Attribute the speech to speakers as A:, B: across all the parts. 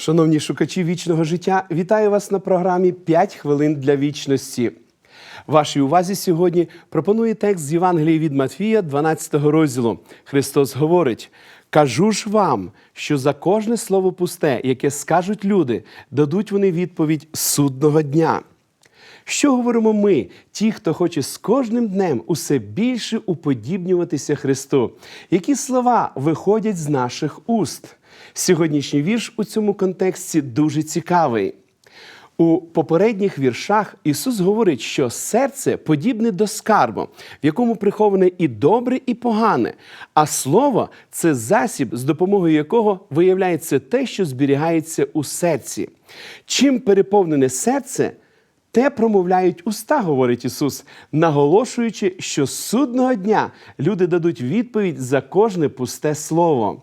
A: Шановні шукачі вічного життя, вітаю вас на програмі «5 хвилин для вічності. Вашій увазі сьогодні пропонує текст з Євангелії від Матфія, 12 розділу. Христос говорить: Кажу ж вам, що за кожне слово пусте, яке скажуть люди, дадуть вони відповідь судного дня. Що говоримо ми, ті, хто хоче з кожним днем усе більше уподібнюватися Христу? Які слова виходять з наших уст? Сьогоднішній вірш у цьому контексті дуже цікавий. У попередніх віршах Ісус говорить, що серце подібне до скарбу, в якому приховане і добре, і погане, а слово це засіб, з допомогою якого виявляється те, що зберігається у серці. Чим переповнене серце, те промовляють уста, говорить Ісус, наголошуючи, що судного дня люди дадуть відповідь за кожне пусте слово.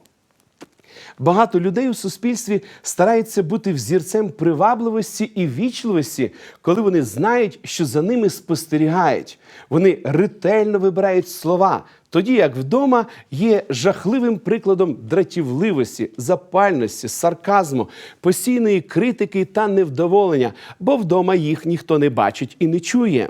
A: Багато людей у суспільстві стараються бути взірцем привабливості і вічливості, коли вони знають, що за ними спостерігають. Вони ретельно вибирають слова, тоді як вдома є жахливим прикладом дратівливості, запальності, сарказму, постійної критики та невдоволення, бо вдома їх ніхто не бачить і не чує.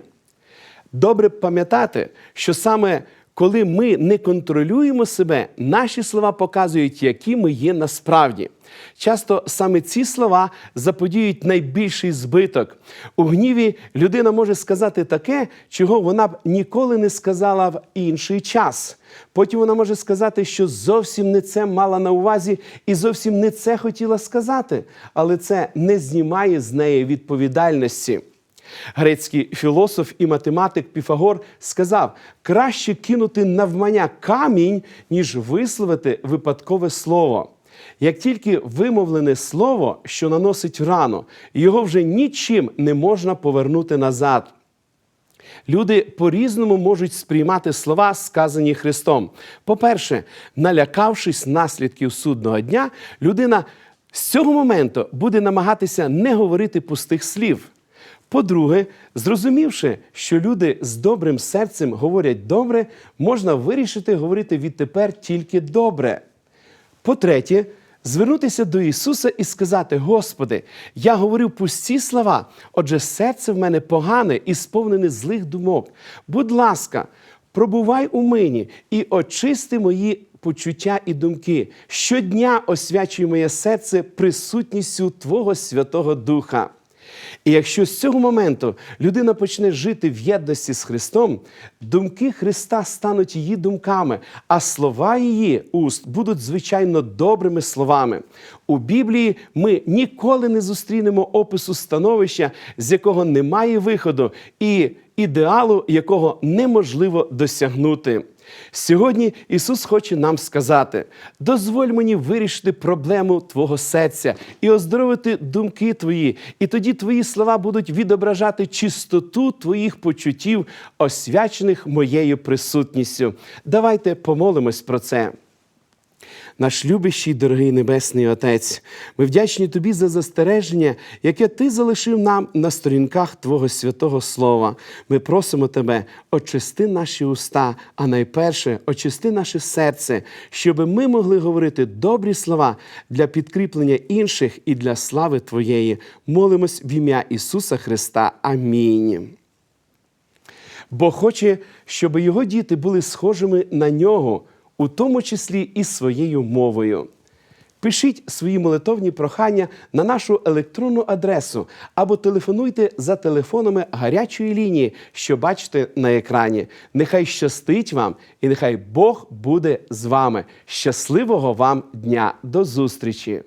A: Добре пам'ятати, що саме коли ми не контролюємо себе, наші слова показують, які ми є насправді. Часто саме ці слова заподіють найбільший збиток. У гніві людина може сказати таке, чого вона б ніколи не сказала в інший час. Потім вона може сказати, що зовсім не це мала на увазі і зовсім не це хотіла сказати, але це не знімає з неї відповідальності. Грецький філософ і математик Піфагор сказав: краще кинути навмання камінь, ніж висловити випадкове слово. Як тільки вимовлене слово, що наносить рану, його вже нічим не можна повернути назад. Люди по-різному можуть сприймати слова, сказані Христом. По-перше, налякавшись наслідків судного дня, людина з цього моменту буде намагатися не говорити пустих слів. По-друге, зрозумівши, що люди з добрим серцем говорять добре, можна вирішити говорити відтепер тільки добре. По-третє, звернутися до Ісуса і сказати: Господи, я говорив пусті слова, отже, серце в мене погане і сповнене злих думок. Будь ласка, пробувай у мені і очисти мої почуття і думки. Щодня освячуй моє серце присутністю Твого Святого Духа. І якщо з цього моменту людина почне жити в єдності з Христом, думки Христа стануть її думками, а слова її уст будуть звичайно добрими словами. У Біблії ми ніколи не зустрінемо опису становища, з якого немає виходу, і ідеалу, якого неможливо досягнути. Сьогодні Ісус хоче нам сказати: дозволь мені вирішити проблему Твого серця і оздоровити думки твої, і тоді твої слова будуть відображати чистоту твоїх почуттів, освячених моєю присутністю. Давайте помолимось про це. Наш любящий, дорогий Небесний Отець, ми вдячні Тобі за застереження, яке Ти залишив нам на сторінках Твого святого Слова. Ми просимо Тебе, очисти наші уста, а найперше очисти наше серце, щоб ми могли говорити добрі слова для підкріплення інших і для слави Твоєї. Молимось в ім'я Ісуса Христа. Амінь. Бог хоче, щоб його діти були схожими на нього у тому числі і своєю мовою. Пишіть свої молитовні прохання на нашу електронну адресу або телефонуйте за телефонами гарячої лінії, що бачите на екрані. Нехай щастить вам і нехай Бог буде з вами. Щасливого вам дня! До зустрічі!